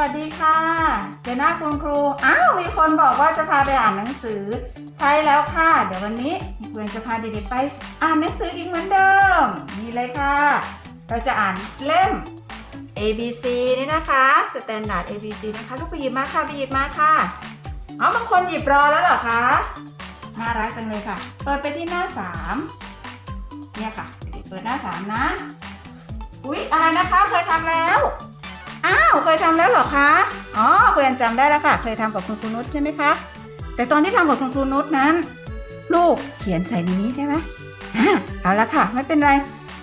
วัสดีค่ะ เจน่าคุณครู อ้าว มีคนบอกว่าจะพาไปอ่านหนังสือ ใช่แล้วค่ะ เดี๋ยววันนี้เองจะพาเด็กๆไป อ่านหนังสืออีกเหมือนเดิม นี่เลยค่ะ เราจะอ่านเล่ม A B C นี่นะคะ Standard A B C นะคะ ลูกไปหยิบมาค่ะ ไปหยิบมาค่ะ เอาบางคนหยิบรอแล้วเหรอคะ น่ารักจังเลยค่ะ เปิดไปที่หน้าสามเนี่ยค่ะเด็กๆเปิดหน้าสามนะ อุ๊ย อะไรนะคะ เคยทำแล้ว อ้าวเคยทำแล้วเหรอคะอ๋อคุณแอนจำได้แล้วค่ะ เคยทำกับคุณครูนุชใช่ไหมคะแต่ตอนที่ทำกับคุณครูนุชนั้น ลูกเขียนใส่ในนี้ใช่ไหมอะเอาละค่ะ ไม่เป็นไร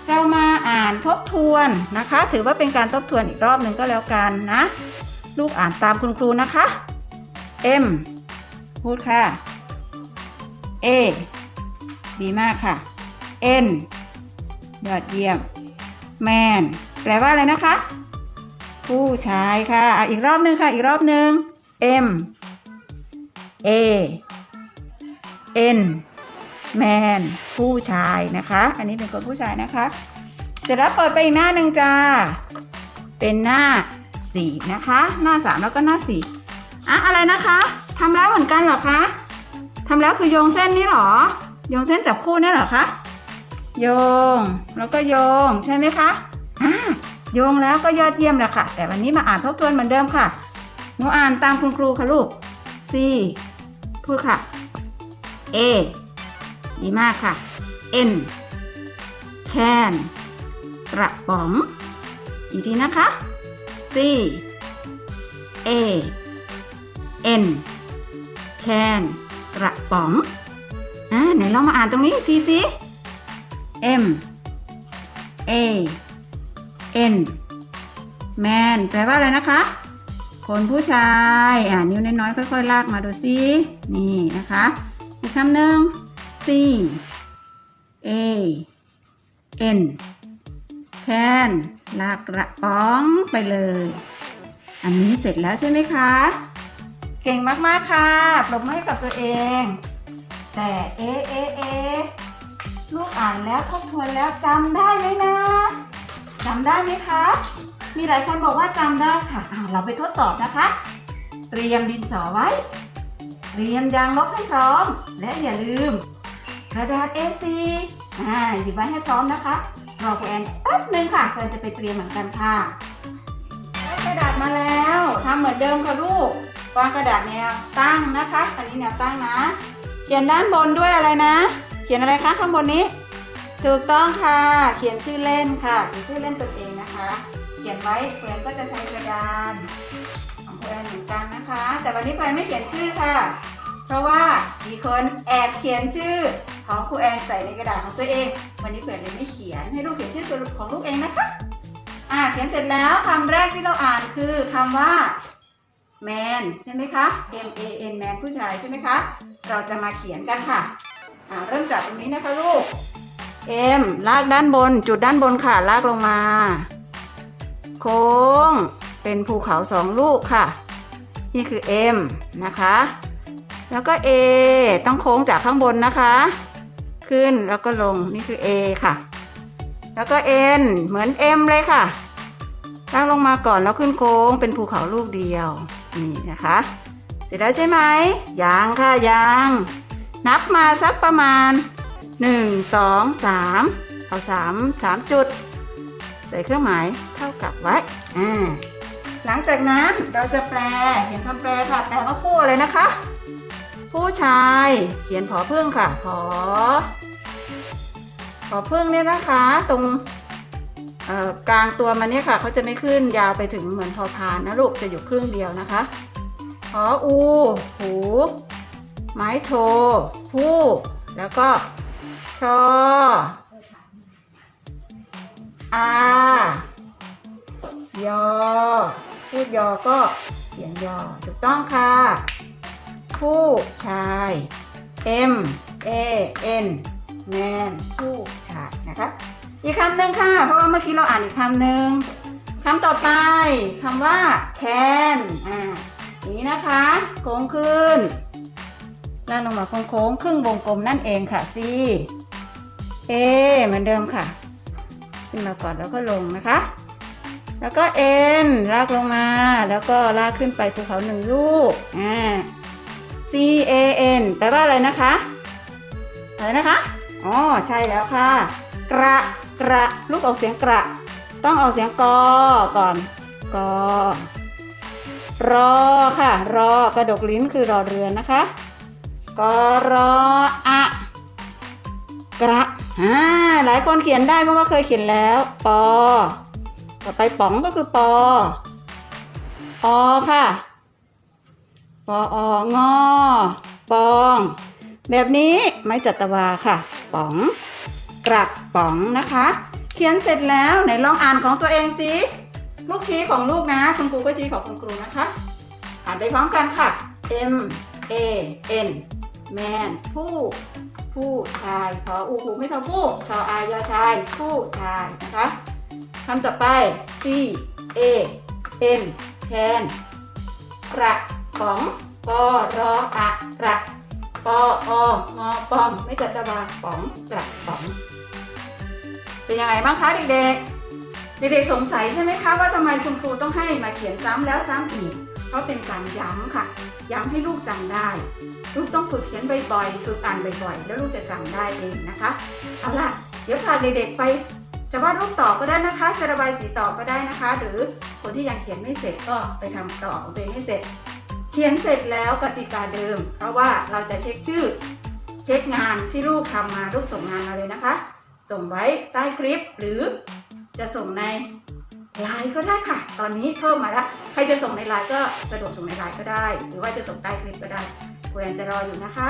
เรามาอ่านทบทวนนะคะ ถือว่าเป็นการทบทวนอีกรอบหนึ่งก็แล้วกันนะ ลูกอ่านตามคุณครูนะคะ M พูดค่ะ A ดีมากค่ะ N ยอดเยี่ยม Man แปลว่าอะไรนะคะ ผู้ชายค่ะอะ อีกรอบหนึ่งค่ะ อีกรอบหนึ่ง M A N man ผู้ชายนะคะ อันนี้เป็นคนผู้ชายนะคะ เสร็จแล้วเปิดไปอีกหน้าหนึ่งจ้า เป็นหน้าสี่นะคะ หน้าสามแล้วก็หน้าสี่อะอะไรนะคะทำแล้วเหมือนกันเหรอคะทำแล้วคือโยงเส้นนี่หรอ โยงเส้นจับคู่นี่หรอคะ โยง แล้วก็โยงใช่ไหมคะ อ่า โยงแล้วก็ยอดเยี่ยมแล้วค่ะ แต่วันนี้มาอ่านทบทวนเหมือนเดิมค่ะ หนูอ่านตามคุณครูค่ะลูก C พูดค่ะ A ดีมากค่ะ N can กระป๋อง อีกทีนะคะ C A N can กระป๋อง อ่าไหนลองมาอ่านตรงนี้ทีสิ M A N man แปลว่าอะไรนะคะ คนผู้ชาย อ่านิ้วน้อยๆค่อย ๆ ลากมาดูสินี่นะคะ อีกคำหนึ่ง C A N can ลากกระป๋องไปเลย อันนี้เสร็จแล้วใช่ไหมคะ เก่งมากๆค่ะปรบมือให้กับตัวเอง แต่เอเอเอลูกอ่านแล้วทบทวนแล้วจำได้ไหมนะ จำได้ไหมคะ มีหลายคนบอกว่าจำได้ค่ะอ่าเราไปทดสอบนะคะ เตรียมดินสอไว้ เตรียมยางลบให้พร้อม และอย่าลืม กระดาษ A4 อ่าหยิบไว้ให้พร้อมนะคะรอคุณแอนแป๊บนึงค่ะเพื่อนจะไปเตรียมเหมือนกันค่ะได้กระดาษมาแล้วทำเหมือนเดิมค่ะลูกวางกระดาษแนวตั้งนะคะ อันนี้แนวตั้งนะ เขียนด้านบนด้วยอะไรนะ เขียนอะไรคะข้างบนนี้ ถูกต้องค่ะ เขียนชื่อเล่นค่ะ เขียนชื่อเล่นตัวเองนะคะ เขียนไว้เพื่อนก็จะใช้กระดานของเพื่อนเหมือนกันนะคะ แต่วันนี้เพื่อนไม่เขียนชื่อค่ะ เพราะว่ามีคนแอบเขียนชื่อของครูแอนใส่ในกระดาษของตัวเอง วันนี้เพื่อนเลยไม่เขียนให้ลูกเขียนชื่อตัวของลูกเองนะคะ อ่าเขียนเสร็จแล้วคำแรกที่เราอ่านคือคำว่า man ใช่ไหมคะ M A N man ผู้ชายใช่ไหมคะ เราจะมาเขียนกันค่ะ อ่าเริ่มจากตรงนี้นะคะลูก M ลากด้านบน จุดด้านบนค่ะ ลากลงมา โค้ง เป็นภูเขาสองลูกค่ะ นี่คือ M นะคะ แล้วก็ A ต้องโค้งจากข้างบนนะคะ ขึ้นแล้วก็ลง นี่คือ A ค่ะ แล้วก็ N เหมือน M เลยค่ะ ลากลงมาก่อนแล้วขึ้นโค้ง เป็นภูเขาลูกเดียว นี่นะคะ เสร็จแล้วใช่ไหม ยังค่ะ ยัง นับมาสักประมาณ 1 2 3 เอา3 3จุด ใส่เครื่องหมายเท่ากับไว้อ่าหลังจากนั้นเราจะแปลเห็นคำแปลค่ะ แปลว่าผู้อะไรนะคะ ผู้ชายเขียนผอพึ่งค่ะผอผอพึ่งเนี่ยนะคะ ตรงกลางตัวมันเนี่ยค่ะเขาจะไม่ขึ้นยาวไปถึงเหมือนพอพานนะลูกจะอยู่ครึ่งเดียวนะคะผออู หู ไม้โท ผู้ แล้วก็ ออา ยอ พูดยอก็เขียนยอ ถูกต้องค่ะ ผู้ชาย M A N man ผู้ชายนะคะอีกคำหนึ่งค่ะ เพราะว่าเมื่อกี้เราอ่านอีกคำหนึ่งคำต่อไปคำว่า can อ่าอย่างนี้นะคะ โค้งขึ้นล่างลงมาโค้งๆครึ่งวงกลมนั่นเองค่ะ C A เหมือนเดิมค่ะ ขึ้นมาก่อนแล้วก็ลงนะคะ แล้วก็ N ลากลงมา แล้วก็ลากขึ้นไปภูเขาหนึ่งลูกอ่า C A N แปลว่าอะไรนะคะ อะไรนะคะ อ๋อ ใช่แล้วค่ะ กระ กระ ลูกออกเสียงกระ ต้องออกเสียงกอ ก่อน กอ รอค่ะ รอกระดกลิ้นคือรอเรือนนะคะ กอรออะ กระอ่าหลายคนเขียนได้เพราะว่าเคยเขียนแล้ว ปอ ต่อไปป๋องก็คือปอปอค่ะ ปอองอปอง แบบนี้ไม่จัตวาค่ะ ป๋อง กระป๋องนะคะ เขียนเสร็จแล้วไหนลองอ่านของตัวเองสิลูกชี้ของลูกนะ คุณครูก็ชี้ของคุณครูนะคะ อ่านไปพร้อมกันค่ะ M A N man ผู้ ผู้ชายพออูหูไม่ทอผู้ชออายอชาย ผู้ชายนะคะคำต่อไป T A N can กระป๋องกอรออะกระปอองอปองไม่จัดตะบาป๋องกระป๋องเป็นยังไงบ้างคะเด็กๆเด็กๆสงสัยใช่ไหมคะว่าทำไมคุณครูต้องให้มาเขียนซ้ำแล้วซ้ำอีก เพราะเป็นการย้ำค่ะ ย้ำให้ลูกจำได้ ลูกต้องฝึกเขียนบ่อยๆ ฝึกอ่านบ่อยๆ แล้วลูกจะจำได้เองนะคะ เอาล่ะ เดี๋ยวพาเด็กๆไป จะวาดรูปต่อก็ได้นะคะ จะระบายสีต่อก็ได้นะคะ หรือคนที่ยังเขียนไม่เสร็จก็ไปทำต่อของตัวเองให้เสร็จ เขียนเสร็จแล้วกติกาเดิม เพราะว่าเราจะเช็คชื่อ เช็คงานที่ลูกทำมาลูกส่งงานมาเลยนะคะ ส่งไว้ใต้คลิปหรือจะส่งใน ไลน์ก็ได้ค่ะ ตอนนี้เพิ่มมาแล้ว ใครจะส่งในไลน์ก็สะดวกส่งในไลน์ก็ได้ หรือว่าจะส่งใต้คลิปก็ได้คุณแอนจะรออยู่นะคะ